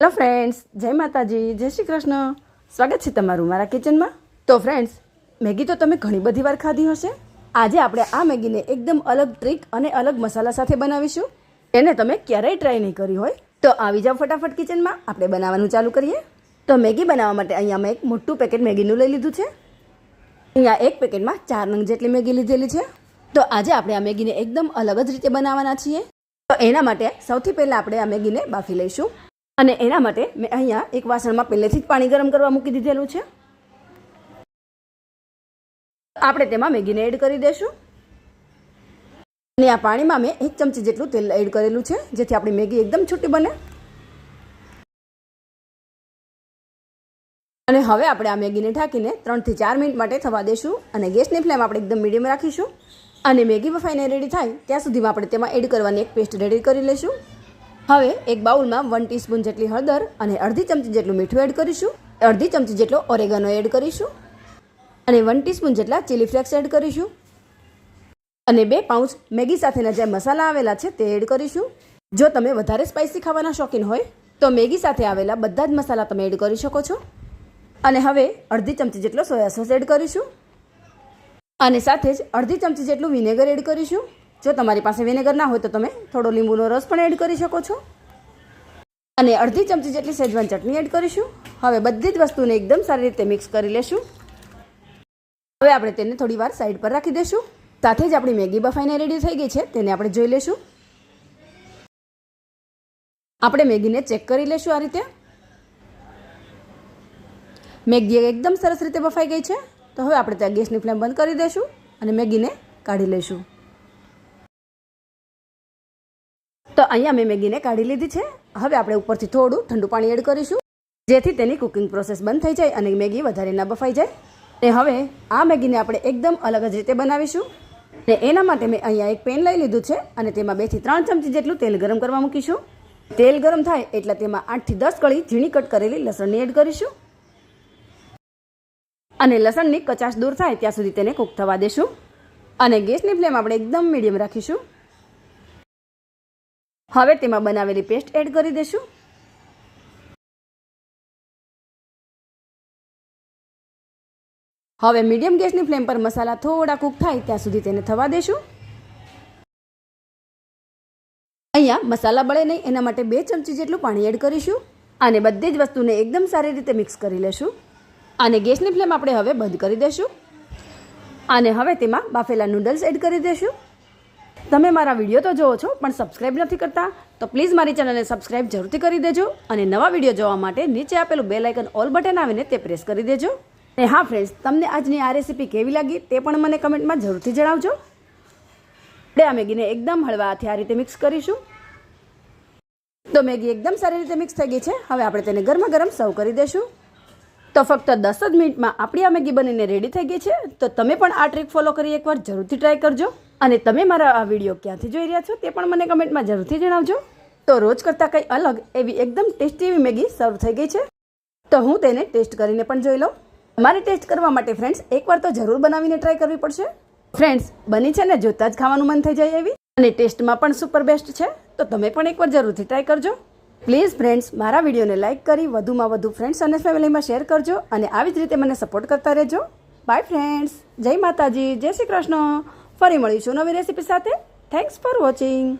Hello friends જય માતાજી. જય શ્રી કૃષ્ણ. સ્વાગત છે તમારું મારા કિચનમાં તો ફ્રેન્ડ્સ મેગી તો તમે ઘણી બધી વાર ખાધી હશે. આજે આપણે આ મેગીને એકદમ અલગ ટ્રીક અને અલગ મસાલા સાથે બનાવીશું. એને તમે ક્યારેય ટ્રાય નહીં કરી હોય. તો આવી જાઓ ફટાફટ કિચનમાં આપણે બનાવવાનું ચાલુ કરીએ. તો મેગી બનાવવા માટે અહીંયા મેં એક મોટું પેકેટ મેગીનું લઈ લીધું છે. અહીંયા એક પેકેટમાં ચાર નંગ જેટલી મેગી લીધેલી છે. તો આજે આપણે આ મેગીને એકદમ અલગ જ રીતે બનાવવાના છીએ. તો એના માટે સૌથી પહેલાં આપણે આ મેગીને બાફી લઈશું. અને એના માટે મેં અહીંયા એક વાસણમાં પહેલેથી જ પાણી ગરમ કરવા મૂકી દીધેલું છે. આપણે તેમાં મેગીને એડ કરી દઈશું અને આ પાણીમાં મેં એક ચમચી જેટલું તેલ એડ કરેલું છે, જેથી આપણી મેગી એકદમ છૂટી બને. અને હવે આપણે આ મેગીને ઢાંકીને ત્રણથી ચાર મિનિટ માટે થવા દઈશું અને ગેસની ફ્લેમ આપણે એકદમ મીડિયમ રાખીશું. અને મેગી બફાઈને રેડી થાય ત્યાં સુધીમાં આપણે તેમાં એડ કરવાની એક પેસ્ટ રેડી કરી લઈશું. હવે એક બાઉલમાં વન ટીસ્પૂન જેટલી હળદર અને અડધી ચમચી જેટલું મીઠું એડ કરીશું. અડધી ચમચી જેટલો ઓરેગાનો એડ કરીશું. અને વન ટીસ્પૂન જેટલા ચીલી ફ્લેક્સ એડ કરીશું. અને બે પાઉચ મેગી સાથેના જે મસાલા આવેલા છે તે એડ કરીશું. જો તમે વધારે સ્પાઇસી ખાવાના શોખીન હોય, તો મેગી સાથે આવેલા બધા જ મસાલા તમે એડ કરી શકો છો. અને હવે અડધી ચમચી જેટલો સોયા સોસ એડ કરીશું. અને સાથે જ અડધી ચમચી જેટલું વિનેગર એડ કરીશું. જો તમારી પાસે વિનેગર ના હોય તો તમે થોડો લીંબુનો રસ પણ એડ કરી શકો છો. અને અડધી ચમચી જેટલી સેજવાન ચટણી એડ કરીશું. હવે બધી જ વસ્તુને એકદમ સારી રીતે મિક્સ કરી લેશું. હવે આપણે તેને થોડી વાર સાઈડ પર રાખી દઈશું. સાથે જ આપણી મેગી બફાઈને રેડી થઈ ગઈ છે, તેને આપણે જોઈ લેશું. આપણે મેગીને ચેક કરી લેશું આ રીતે. મેગી એકદમ સરસ રીતે બફાઈ ગઈ છે. તો હવે આપણે ત્યાં ગેસની ફ્લેમ બંધ કરી દઈશું અને મેગીને કાઢી લઈશું તો અહીંયા મેં મેગીને કાઢી લીધી છે. હવે આપણે ઉપરથી થોડું ઠંડુ પાણી એડ કરીશું. જેથી તેની કુકિંગ પ્રોસેસ બંધ થઈ જાય અને મેગી વધારે ના બફાઈ જાય. ને હવે આ મેગીને આપણે એકદમ અલગ જ રીતે બનાવીશું. ને એના માટે મેં અહીંયા એક પેન લઈ લીધું છે અને તેમાં બેથી ત્રણ ચમચી જેટલું તેલ ગરમ કરવા મૂકીશું. તેલ ગરમ થાય એટલે તેમાં આઠથી દસ કળી ઝીણી કટ કરેલી લસણની એડ કરીશું. અને લસણની કચાશ દૂર થાય ત્યાં સુધી તેને કૂક થવા દેશું. અને ગેસની ફ્લેમ આપણે એકદમ મીડિયમ રાખીશું. હવે તેમાં બનાવેલી પેસ્ટ એડ કરી દઈશું. હવે મીડિયમ ગેસની ફ્લેમ પર મસાલા થોડા કૂક થાય ત્યાં સુધી તેને થવા દેશું અહીંયા મસાલા બળે નહીં, એના માટે બે ચમચી જેટલું પાણી એડ કરીશું. અને બધી જ વસ્તુને એકદમ સારી રીતે મિક્સ કરી લેશું. અને ગેસની ફ્લેમ આપણે હવે બંધ કરી દઈશું. અને હવે તેમાં બાફેલા નૂડલ્સ એડ કરી દઈશું. તમે મારા વીડિયો તો જોવો છો, પણ સબસ્ક્રાઈબ નથી કરતા, તો પ્લીઝ મારી ચેનલને સબસ્ક્રાઈબ જરૂરથી કરી દેજો અને નવા વીડિયો જોવા માટે નીચે આપેલું બેલ આઇકન ઓલ બટન આવીને તે પ્રેસ કરી દેજો. અને હા ફ્રેન્ડ્સ તમને આજની આ રેસીપી કેવી લાગી તે પણ મને કમેન્ટમાં જરૂરથી જણાવજો. આપણે આ મેગીને એકદમ હળવા હાથે આ રીતે મિક્સ કરીશું. તો મેગી એકદમ સારી રીતે મિક્સ થઈ ગઈ છે, હવે આપણે તેને ગરમા ગરમ સર્વ કરી દઈશું તો ફક્ત દસ જ મિનિટમાં આપણી આ મેગી બનીને રેડી થઈ ગઈ છે, તો તમે પણ આ ટ્રીક ફોલો કરી એકવાર, જરૂરથી ટ્રાય કરજો. અને તમે મારા આ વીડિયો ક્યાંથી જોઈ રહ્યા છો તે પણ મને કમેન્ટમાં જરૂરથી જણાવજો. તો રોજ કરતાં કંઈ અલગ એવી એકદમ ટેસ્ટી એવી મેગી સર્વ થઈ ગઈ છે. તો હું તેને ટેસ્ટ કરીને પણ જોઈ લઉં. મારે ટેસ્ટ કરવા માટે ફ્રેન્ડ્સ, એકવાર તો જરૂર બનાવીને ટ્રાય કરવી પડશે. ફ્રેન્ડ્સ, બની છે ને જોતાં જ ખાવાનું મન થઈ જાય એવી. અને ટેસ્ટમાં પણ સુપર બેસ્ટ છે. તો તમે પણ એકવાર જરૂરથી ટ્રાય કરજો. પ્લીઝ ફ્રેન્ડ્સ, મારા વિડીયોને લાઇક કરી વધુમાં વધુ ફ્રેન્ડ્સ અને ફેમિલીમાં શેર કરજો અને આવી જ રીતે મને સપોર્ટ કરતા રહેજો. Bye friends. જય માતાજી. જય શ્રી કૃષ્ણ. ફરી મળીશું નવી રેસીપી સાથે. Thanks for watching